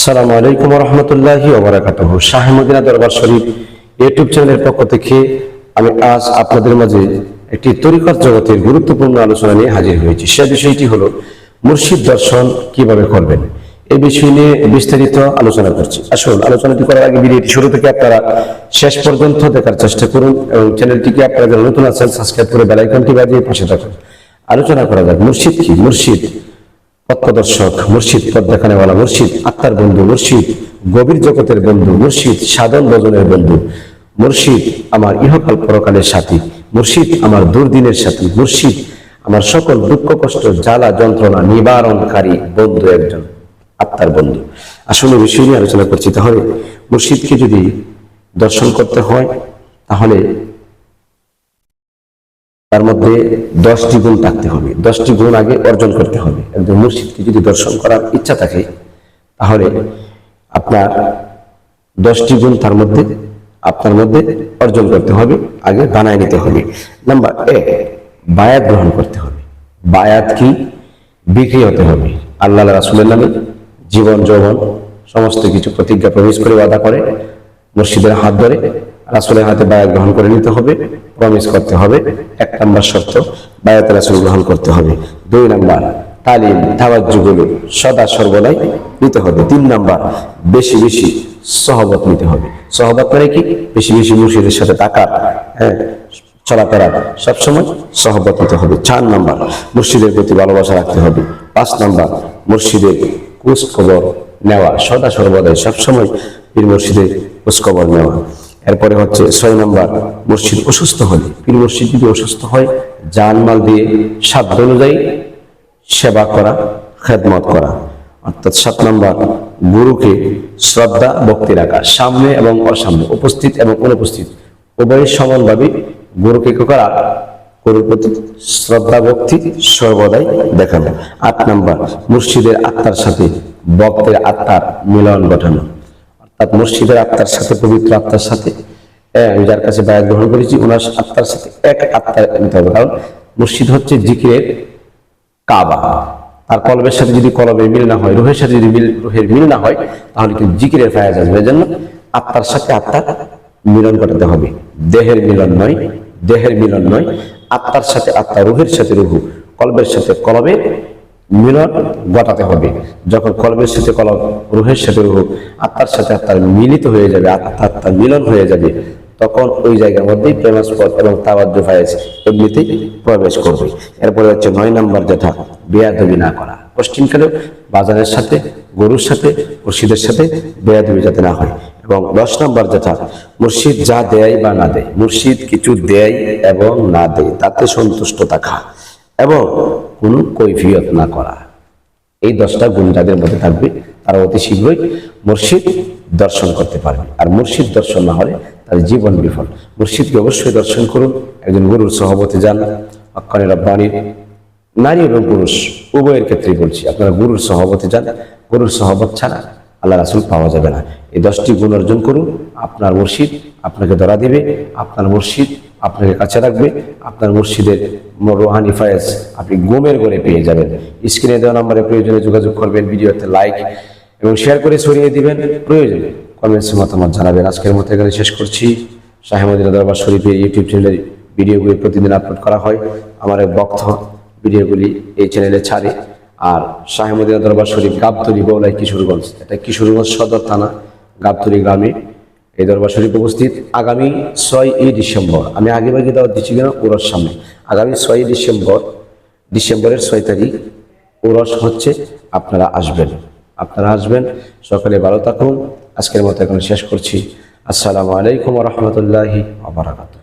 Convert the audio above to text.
আসসালামু আলাইকুম রহমতুল্লাহি ওবরাকাতুহু। শাহ মদিনা দরবার শরীফ ইউটিউব চ্যানেলের পক্ষ থেকে আমি আজ আপনাদের মাঝে একটি তরিকত জগতের গুরুত্বপূর্ণ আলোচনা নিয়ে হাজির হয়েছি। সে বিষয়টি হলো মুর্শিদ দর্শন কীভাবে করবেন? এই বিষয় নিয়ে বিস্তারিত আলোচনা করছি। আসুন, আলোচনাটি করার আগে ভিডিওটি শুরু থেকে আপনারা শেষ পর্যন্ত দেখার চেষ্টা করুন এবং চ্যানেলটিকে আপনারা নতুন আছেন সাবস্ক্রাইব করে বেলাইকনটি বাজিয়ে পাশে থাকুন। আলোচনা করা যাক, মুর্শিদ কি? মুর্শিদ পথপ্রদর্শক মুর্শিদ পথ দেখানেওয়ালা মুর্শিদ, আত্মার বন্ধু মুর্শিদ, গভীর জগতের বন্ধু মুর্শিদ, সাধন ভজনের বন্ধু মুর্শিদ, আমার ইহকাল পরকালের সাথী মুর্শিদ, আমার দুর্দিনের সাথী মুর্শিদ, আমার সকল দুঃখ, কষ্ট, জ্বালা, যন্ত্রণা নিবারণকারী বন্ধু একজন, আত্মার বন্ধু। আসলে বিষয় নিয়ে আলোচনা করছি। তাহলে মুর্শিদকে যদি দর্শন করতে হয়, তাহলে তার মধ্যে দশটি গুণ থাকতে হবে। দশটি গুণ আগে অর্জন করতে হবে। একজন মুর্শিদকে যদি দর্শন করার ইচ্ছা থাকে, তাহলে আপনার দশটি গুণ তার মধ্যে, আপনার মধ্যে অর্জন করতে হবে, আগে বানায় নিতে হবে। নাম্বার এক বায়াত গ্রহণ করতে হবে। বায়াত কি? বিক্রি হতে হবে। আল্লাহ রাসুলের নামে জীবন, যৌবন, সমস্ত কিছু প্রতিজ্ঞা, প্রবেশ করে ওয়াদা করে মসজিদের হাত ধরে রাসুলের হাতে বায়াত গ্রহণ করে নিতে হবে প্রমিস করতে হবে। এক নাম্বার শর্ত, বায়াত রাসুল গ্রহণ করতে হবে। দুই নাম্বার, তালিম, তাওয়াজ্জুগুলো সদা সর্বদাই নিতে হবে। তিন নাম্বার, বেশি বেশি সহবত নিতে হবে। সহবত মানে কি? বেশি বেশি মুর্শিদের সাথে টাকা হ্যাঁ চলাফেরা সবসময় সহবত নিতে হবে। চার নাম্বার, মুর্শিদের প্রতি ভালোবাসা রাখতে হবে। পাঁচ নাম্বার, মুর্শিদের কুচ খবর নেওয়া, সদা সর্বদাই, সবসময় পীর মুর্শিদের কুচ খবর নেওয়া। এরপরে হচ্ছে ছয় নম্বর মসজিদ অসুস্থ হলে। পীর মসজিদ যদি অসুস্থ হয়, জানমাল দিয়ে সাধ্য অনুযায়ী সেবা করা, খেদমত করা। অর্থাৎ সাত নম্বর, গুরুকে শ্রদ্ধা, ভক্তি রাখা, সামনে এবং অসামনে, উপস্থিত এবং অনুপস্থিত। উভয় সমানভাবে গুরুকে করা? গুরুর প্রতি শ্রদ্ধা, ভক্তি, সর্বদাই দেখানো। আট নম্বর, মুর্শিদের আত্মার সাথে ভক্তের আত্মার মিলন ঘটানো। মুর্শিদের আত্মার সাথে পবিত্র আত্মার সাথে হ্যাঁ, যার কাছে বায়াত গ্রহণ করেছি ওনার আত্মার সাথে এক আত্মার নিতে হবে। কারণ মুর্শিদ হচ্ছে জিকিরের কাবা। আর কলবের সাথে যদি কলবের মিল না হয় রোহের সাথে যদি মিল রোহের মিল না হয় তাহলে কিন্তু জিকিরের ফায়াজ আসবে। জন্য আত্মার সাথে আত্মার মিলন ঘটাতে হবে। দেহের মিলন নয় দেহের মিলন নয় আত্মার সাথে আত্মা রুহের সাথে রুহু কলবের সাথে কলবে মিলন ঘটাতে হবে। যখন কলবের সাথে কলম, রুহের সাথে রুহ, আত্মার সাথে আত্মার মিলিত হয়ে যাবে, আত্মা আত্মার মিলন হয়ে যাবে, তখন ওই জায়গার মধ্যেই প্রেমাস্পদ এবং তাওয়াজ্য ফায়েজ এমনিতেই প্রবেশ করবে। এরপরে হচ্ছে নয় নম্বর যেটা বেয়াদবি না করা। পশ্চিমকালেও বাজারের সাথে, গরুর সাথে মুর্শিদের সাথে বেয়াদবি যাতে না হয়। এবং দশ নম্বর যেটা মুর্শিদ যা দেয় বা না দেয়, মুর্শিদ কিছু দেয় এবং না দেয়, তাতে সন্তুষ্ট থাকা এবং কোনো কৈফিয়ত না করা। এই দশটা গুণ যাদের মধ্যে থাকবে, তারা অতি শীঘ্রই মুর্শিদ দর্শন করতে পারবে। আর মুর্শিদ দর্শন না হলে তার জীবন বিফল। মুর্শিদকে অবশ্যই দর্শন করুন। একজন গুরুর সহবতে যান। অক্ষণে রব্বানির নারী এবং পুরুষ, উভয়ের ক্ষেত্রেই বলছি, আপনারা গুরুর সহবতে যান। গুরুর সহবত ছাড়া আল্লাহ রাসুল পাওয়া যাবে না। এই দশটি গুণ অর্জন করুন। আপনার মুর্শিদ আপনাকে ধরা দেবে। আপনার মুর্শিদ আপনাকে কাছে রাখবে। আপনার মুর্শিদের রোহানি ফায়েজ আপনি গোমের করে পেয়ে যাবেন। স্ক্রিনে দেওয়া নম্বরে প্রয়োজনে যোগাযোগ করবেন, ভিডিওতে লাইক এবং শেয়ার করে ছড়িয়ে দিবেন। প্রয়োজনে কমেন্টসে মতামত জানাবেন। আজকের মতো এখানে শেষ করছি। শাহেমদিনা দরবার শরীফের ইউটিউব চ্যানেলের ভিডিওগুলি প্রতিদিন আপলোড করা হয়। আমার এক বক্ত ভিডিওগুলি এই চ্যানেলে ছাড়ে। আর শাহেমদিনা দরবার শরীফ গাবতলি বৌলাই কিশোরগঞ্জ। এটা কিশোরগঞ্জ সদর থানা, গাবতলি গ্রামে। এই দরবার শরীফ উপস্থিত আগামী ছয় ই ডিসেম্বর। আমি আগে ভাগে দাওয়াত দিচ্ছি কিনা? ওরস সামনে। আগামী ছয় ডিসেম্বর, ডিসেম্বরের ছয় তারিখ, ওরস হচ্ছে আপনারা আসবেন। আপনারা আসবেন, সকালে ভালো থাকুন। আজকের মতো এখন শেষ করছি। আসসালামু আলাইকুম রহমতুল্লাহি আবরাকাত